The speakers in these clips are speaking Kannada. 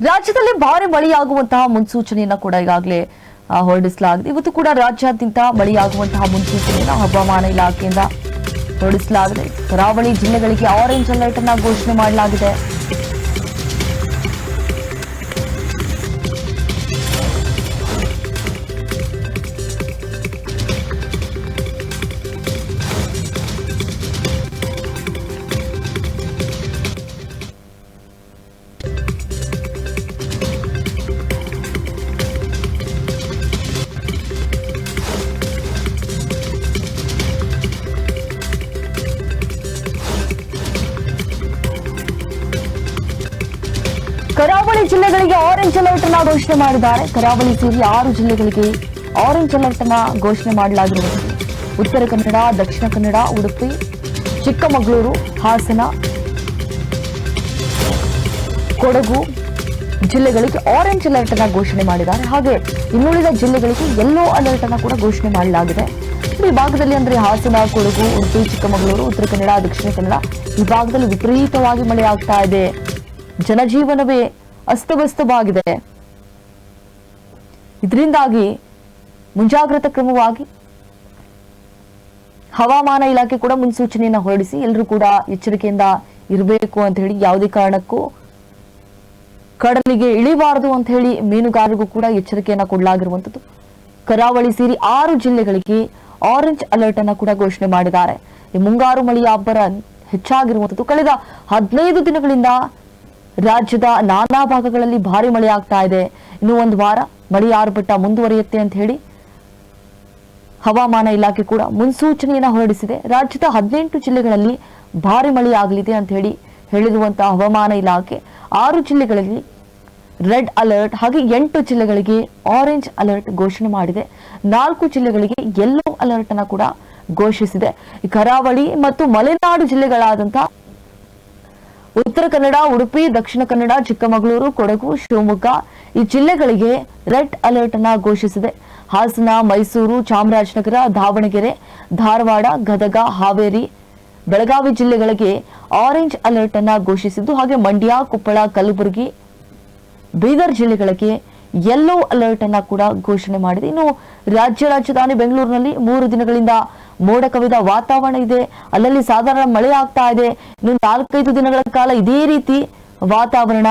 ರಾಜ್ಯದಲ್ಲಿ ಭಾರಿ ಮಳೆಯಾಗುವಂತಹ ಮುನ್ಸೂಚನೆಯನ್ನ ಕೂಡ ಈಗಾಗಲೇ ಹೊರಡಿಸಲಾಗಿದೆ. ಇವತ್ತು ಕೂಡ ರಾಜ್ಯಾದ್ಯಂತ ಮಳೆಯಾಗುವಂತಹ ಮುನ್ಸೂಚನೆಯನ್ನ ಹವಾಮಾನ ಇಲಾಖೆಯಿಂದ ಹೊರಡಿಸಲಾಗಿದೆ. ಕರಾವಳಿ ಜಿಲ್ಲೆಗಳಿಗೆ ಆರೆಂಜ್ ಅಲರ್ಟ್ ಅನ್ನ ಘೋಷಣೆ ಮಾಡಲಾಗಿದೆ. ಕರಾವಳಿ ಜಿಲ್ಲೆಗಳಿಗೆ ಆರೆಂಜ್ ಅಲರ್ಟ್ ಅನ್ನ ಘೋಷಣೆ ಮಾಡಿದ್ದಾರೆ. ಕರಾವಳಿ ಸೇರಿ ಆರು ಜಿಲ್ಲೆಗಳಿಗೆ ಆರೆಂಜ್ ಅಲರ್ಟ್ ಅನ್ನ ಘೋಷಣೆ ಮಾಡಲಾಗಿರುವುದು. ಉತ್ತರ ಕನ್ನಡ, ದಕ್ಷಿಣ ಕನ್ನಡ, ಉಡುಪಿ, ಚಿಕ್ಕಮಗಳೂರು, ಹಾಸನ, ಕೊಡಗು ಜಿಲ್ಲೆಗಳಿಗೆ ಆರೆಂಜ್ ಅಲರ್ಟ್ ಅನ್ನ ಘೋಷಣೆ ಮಾಡಿದ್ದಾರೆ. ಹಾಗೆ ಇನ್ನುಳಿದ ಜಿಲ್ಲೆಗಳಿಗೆ ಯೆಲ್ಲೋ ಅಲರ್ಟ್ ಅನ್ನ ಕೂಡ ಘೋಷಣೆ ಮಾಡಲಾಗಿದೆ. ಈ ಭಾಗದಲ್ಲಿ ಅಂದ್ರೆ ಹಾಸನ, ಕೊಡಗು, ಉಡುಪಿ, ಚಿಕ್ಕಮಗಳೂರು, ಉತ್ತರ ಕನ್ನಡ, ದಕ್ಷಿಣ ಕನ್ನಡ ಈ ಭಾಗದಲ್ಲಿ ವಿಪರೀತವಾಗಿ ಮಳೆ ಆಗ್ತಾ ಇದೆ. ಜನಜೀವನವೇ ಅಸ್ತವ್ಯಸ್ತವಾಗಿದೆ. ಇದರಿಂದಾಗಿ ಮುಂಜಾಗ್ರತಾ ಕ್ರಮವಾಗಿ ಹವಾಮಾನ ಇಲಾಖೆ ಕೂಡ ಮುನ್ಸೂಚನೆಯನ್ನ ಹೊರಡಿಸಿ ಎಲ್ಲರೂ ಕೂಡ ಎಚ್ಚರಿಕೆಯಿಂದ ಇರಬೇಕು ಅಂತ ಹೇಳಿ ಯಾವುದೇ ಕಾರಣಕ್ಕೂ ಕಡಲಿಗೆ ಇಳಿಬಾರದು ಅಂತ ಹೇಳಿ ಮೀನುಗಾರರಿಗೂ ಕೂಡ ಎಚ್ಚರಿಕೆಯನ್ನ ಕೊಡಲಾಗಿರುವಂತದ್ದು ಕರಾವಳಿ ಸೇರಿ ಆರು ಜಿಲ್ಲೆಗಳಿಗೆ ಆರೆಂಜ್ ಅಲರ್ಟ್ ಅನ್ನ ಕೂಡ ಘೋಷಣೆ ಮಾಡಿದ್ದಾರೆ. ಈ ಮುಂಗಾರು ಮಳೆಯ ಅಬ್ಬರ ಹೆಚ್ಚಾಗಿರುವಂತದ್ದು ಕಳೆದ ಹದಿನೈದು ದಿನಗಳಿಂದ ರಾಜ್ಯದ ನಾನಾ ಭಾಗಗಳಲ್ಲಿ ಭಾರಿ ಮಳೆ ಆಗ್ತಾ ಇದೆ. ಇನ್ನು ಒಂದು ವಾರ ಮಳೆ ಆರ್ಭಟ ಮುಂದುವರಿಯುತ್ತೆ ಅಂತ ಹೇಳಿ ಹವಾಮಾನ ಇಲಾಖೆ ಕೂಡ ಮುನ್ಸೂಚನೆಯನ್ನು ಹೊರಡಿಸಿದೆ. ರಾಜ್ಯದ ಹದಿನೆಂಟು ಜಿಲ್ಲೆಗಳಲ್ಲಿ ಭಾರಿ ಮಳೆಯಾಗಲಿದೆ ಅಂತ ಹೇಳಿ ಹೇಳಿರುವಂತಹ ಹವಾಮಾನ ಇಲಾಖೆ ಆರು ಜಿಲ್ಲೆಗಳಲ್ಲಿ ರೆಡ್ ಅಲರ್ಟ್ ಹಾಗೆ ಎಂಟು ಜಿಲ್ಲೆಗಳಿಗೆ ಆರೆಂಜ್ ಅಲರ್ಟ್ ಘೋಷಣೆ ಮಾಡಿದೆ. ನಾಲ್ಕು ಜಿಲ್ಲೆಗಳಿಗೆ ಯೆಲ್ಲೋ ಅಲರ್ಟ್ ಅನ್ನು ಕೂಡ ಘೋಷಿಸಿದೆ. ಕರಾವಳಿ ಮತ್ತು ಮಲೆನಾಡು ಜಿಲ್ಲೆಗಳಾದಂತಹ ಉತ್ತರ ಕನ್ನಡ, ಉಡುಪಿ, ದಕ್ಷಿಣ ಕನ್ನಡ, ಚಿಕ್ಕಮಗಳೂರು, ಕೊಡಗು, ಶಿವಮೊಗ್ಗ ಈ ಜಿಲ್ಲೆಗಳಿಗೆ ರೆಡ್ ಅಲರ್ಟ್ ಅನ್ನ ಘೋಷಿಸಿದೆ. ಹಾಸನ, ಮೈಸೂರು, ಚಾಮರಾಜನಗರ, ದಾವಣಗೆರೆ, ಧಾರವಾಡ, ಗದಗ, ಹಾವೇರಿ, ಬೆಳಗಾವಿ ಜಿಲ್ಲೆಗಳಿಗೆ ಆರೆಂಜ್ ಅಲರ್ಟ್ ಅನ್ನ ಘೋಷಿಸಿದ್ದು, ಹಾಗೆ ಮಂಡ್ಯ, ಕೊಪ್ಪಳ, ಕಲಬುರಗಿ, ಬೀದರ್ ಜಿಲ್ಲೆಗಳಿಗೆ ಯೆಲ್ಲೋ ಅಲರ್ಟ್ ಅನ್ನ ಕೂಡ ಘೋಷಣೆ ಮಾಡಿದೆ. ಇನ್ನು ರಾಜ್ಯ ರಾಜಧಾನಿ ಬೆಂಗಳೂರಿನಲ್ಲಿ ಮೂರು ದಿನಗಳಿಂದ ಮೋಡ ಕವಿದ ವಾತಾವರಣ ಇದೆ. ಅಲ್ಲಲ್ಲಿ ಸಾಧಾರಣ ಮಳೆ ಆಗ್ತಾ ಇದೆ. ಇನ್ನು ನಾಲ್ಕೈದು ದಿನಗಳ ಕಾಲ ಇದೇ ರೀತಿ ವಾತಾವರಣ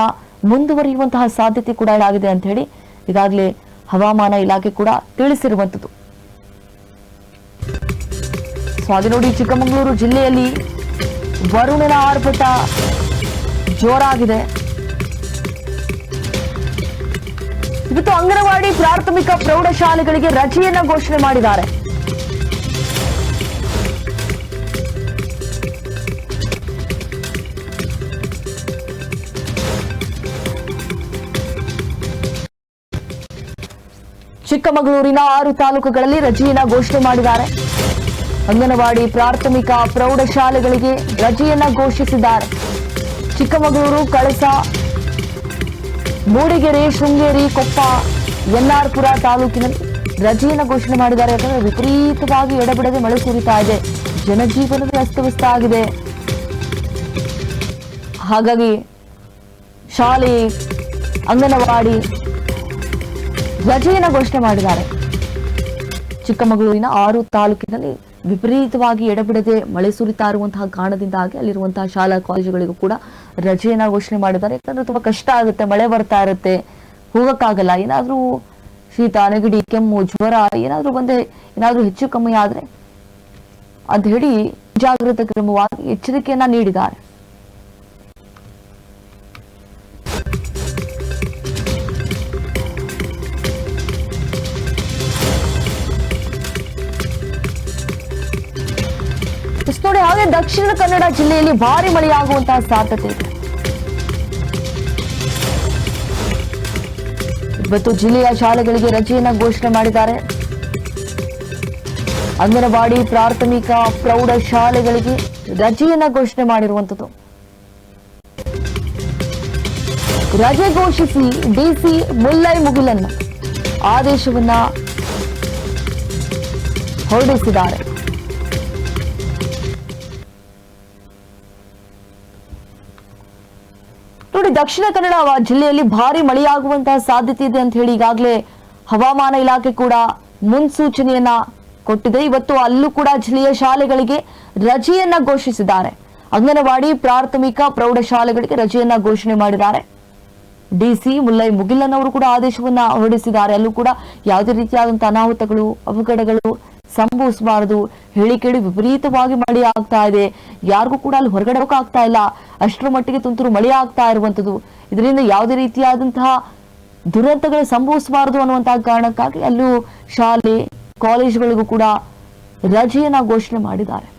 ಮುಂದುವರಿಯುವಂತಹ ಸಾಧ್ಯತೆ ಕೂಡ ಆಗಿದೆ ಅಂತ ಹೇಳಿ ಈಗಾಗಲೇ ಹವಾಮಾನ ಇಲಾಖೆ ಕೂಡ ತಿಳಿಸಿರುವಂತದ್ದು ಸೊ ನೋಡಿ ಚಿಕ್ಕಮಗಳೂರು ಜಿಲ್ಲೆಯಲ್ಲಿ ವರುಣನ ಆರ್ಭಟ ಜೋರಾಗಿದೆ. ಇವತ್ತು ಅಂಗನವಾಡಿ ಪ್ರಾಥಮಿಕ ಪ್ರೌಢಶಾಲೆಗಳಿಗೆ ರಜೆಯನ್ನ ಘೋಷಣೆ ಮಾಡಿದ್ದಾರೆ. ಚಿಕ್ಕಮಗಳೂರಿನ ಆರು ತಾಲೂಕುಗಳಲ್ಲಿ ರಜೆಯನ್ನ ಘೋಷಣೆ ಮಾಡಿದ್ದಾರೆ. ಅಂಗನವಾಡಿ ಪ್ರಾಥಮಿಕ ಪ್ರೌಢಶಾಲೆಗಳಿಗೆ ರಜೆಯನ್ನ ಘೋಷಿಸಿದ್ದಾರೆ. ಚಿಕ್ಕಮಗಳೂರು, ಕಳಸ, ಮೂಡಿಗೆರೆ, ಶೃಂಗೇರಿ, ಕೊಪ್ಪ, ಎನ್ಆರ್ಪುರ ತಾಲೂಕಿನಲ್ಲಿ ರಜೆಯನ್ನ ಘೋಷಣೆ ಮಾಡಿದ್ದಾರೆ. ಯಾಕಂದ್ರೆ ವಿಪರೀತವಾಗಿ ಎಡಬಿಡದೆ ಮಳೆ ಸುರಿತಾ ಇದೆ. ಜನಜೀವನದ ಅಸ್ತವ್ಯಸ್ತ ಆಗಿದೆ. ಹಾಗಾಗಿ ಶಾಲೆ, ಅಂಗನವಾಡಿ ರಜೆಯನ್ನ ಘೋಷಣೆ ಮಾಡಿದ್ದಾರೆ. ಚಿಕ್ಕಮಗಳೂರಿನ ಆರು ತಾಲೂಕಿನಲ್ಲಿ ವಿಪರೀತವಾಗಿ ಎಡಬಿಡದೆ ಮಳೆ ಸುರಿತಾ ಇರುವಂತಹ ಕಾರಣದಿಂದಾಗಿ ಅಲ್ಲಿರುವಂತಹ ಶಾಲಾ ಕಾಲೇಜುಗಳಿಗೂ ಕೂಡ ರಜೆಯನ್ನ ಘೋಷಣೆ ಮಾಡಿದ್ದಾರೆ. ಯಾಕಂದ್ರೆ ತುಂಬಾ ಕಷ್ಟ ಆಗುತ್ತೆ, ಮಳೆ ಬರ್ತಾ ಇರುತ್ತೆ. ಹೋಗಕ್ಕಾಗಲ್ಲ. ಏನಾದ್ರೂ ಶೀತ, ನೆಗಡಿ, ಕೆಮ್ಮು, ಜ್ವರ, ಏನಾದ್ರೂ ಬಂದೆ, ಏನಾದ್ರೂ ಹೆಚ್ಚು ಕಮ್ಮಿ ಆದ್ರೆ ಅಂತ ಹೇಳಿ ಜಾಗೃತ ಕ್ರಮವಾಗಿ ಎಚ್ಚರಿಕೆಯನ್ನ ನೀಡಿದ್ದಾರೆ. ನೋಡಿ, ಹಾಗೆ ದಕ್ಷಿಣ ಕನ್ನಡ ಜಿಲ್ಲೆಯಲ್ಲಿ ಭಾರಿ ಮಳೆಯಾಗುವಂತಹ ಸಾಧ್ಯತೆ ಇದೆ. ಇವತ್ತು ಜಿಲ್ಲೆಯ ಶಾಲೆಗಳಿಗೆ ರಜೆಯನ್ನ ಘೋಷಣೆ ಮಾಡಿದ್ದಾರೆ. ಅಂಗನವಾಡಿ ಪ್ರಾಥಮಿಕ ಪ್ರೌಢ ಶಾಲೆಗಳಿಗೆ ರಜೆಯನ್ನ ಘೋಷಣೆ ಮಾಡಿರುವಂತದ್ದು ರಜೆ ಘೋಷಿಸಿ ಡಿಸಿ ಮುಲ್ಲೈ ಮುಗಿಲನ್ನ ಆದೇಶವನ್ನ ಹೊರಡಿಸಿದ್ದಾರೆ. ದಕ್ಷಿಣ ಕನ್ನಡ ಜಿಲ್ಲೆಯಲ್ಲಿ ಭಾರಿ ಮಳೆಯಾಗುವಂತಹ ಸಾಧ್ಯತೆ ಇದೆ ಅಂತ ಹೇಳಿ ಈಗಾಗಲೇ ಹವಾಮಾನ ಇಲಾಖೆ ಕೂಡ ಮುನ್ಸೂಚನೆಯನ್ನ ಕೊಟ್ಟಿದೆ. ಇವತ್ತು ಅಲ್ಲೂ ಕೂಡ ಜಿಲ್ಲೆಯ ಶಾಲೆಗಳಿಗೆ ರಜೆಯನ್ನ ಘೋಷಿಸಿದ್ದಾರೆ. ಅಂಗನವಾಡಿ, ಪ್ರಾಥಮಿಕ, ಪ್ರೌಢಶಾಲೆಗಳಿಗೆ ರಜೆಯನ್ನ ಘೋಷಣೆ ಮಾಡಿದ್ದಾರೆ. ಡಿಸಿ ಮುಲ್ಲೈ ಮುಗಿಲನ್ ಅವರು ಕೂಡ ಆದೇಶವನ್ನ ಹೊರಡಿಸಿದ್ದಾರೆ. ಅಲ್ಲೂ ಕೂಡ ಯಾವುದೇ ರೀತಿಯಾದಂತಹ ಅನಾಹುತಗಳು, ಅವಘಡಗಳು ಸಂಭವಿಸಬಾರದು. ಹೇಳಿ ಕೇಳಿ ವಿಪರೀತವಾಗಿ ಮಳೆ ಆಗ್ತಾ ಇದೆ. ಯಾರಿಗೂ ಕೂಡ ಅಲ್ಲಿ ಹೊರಗಡೆ ಆಗ್ತಾ ಇಲ್ಲ. ಅಷ್ಟರ ಮಟ್ಟಿಗೆ ತುಂತುರು ಮಳೆ ಆಗ್ತಾ ಇರುವಂತದ್ದು. ಇದರಿಂದ ಯಾವುದೇ ರೀತಿಯಾದಂತಹ ದುರಂತಗಳು ಸಂಭವಿಸಬಾರದು ಅನ್ನುವಂತಹ ಕಾರಣಕ್ಕಾಗಿ ಅಲ್ಲೂ ಶಾಲೆ ಕಾಲೇಜುಗಳಿಗೂ ಕೂಡ ರಜೆಯನ್ನ ಘೋಷಣೆ ಮಾಡಿದ್ದಾರೆ.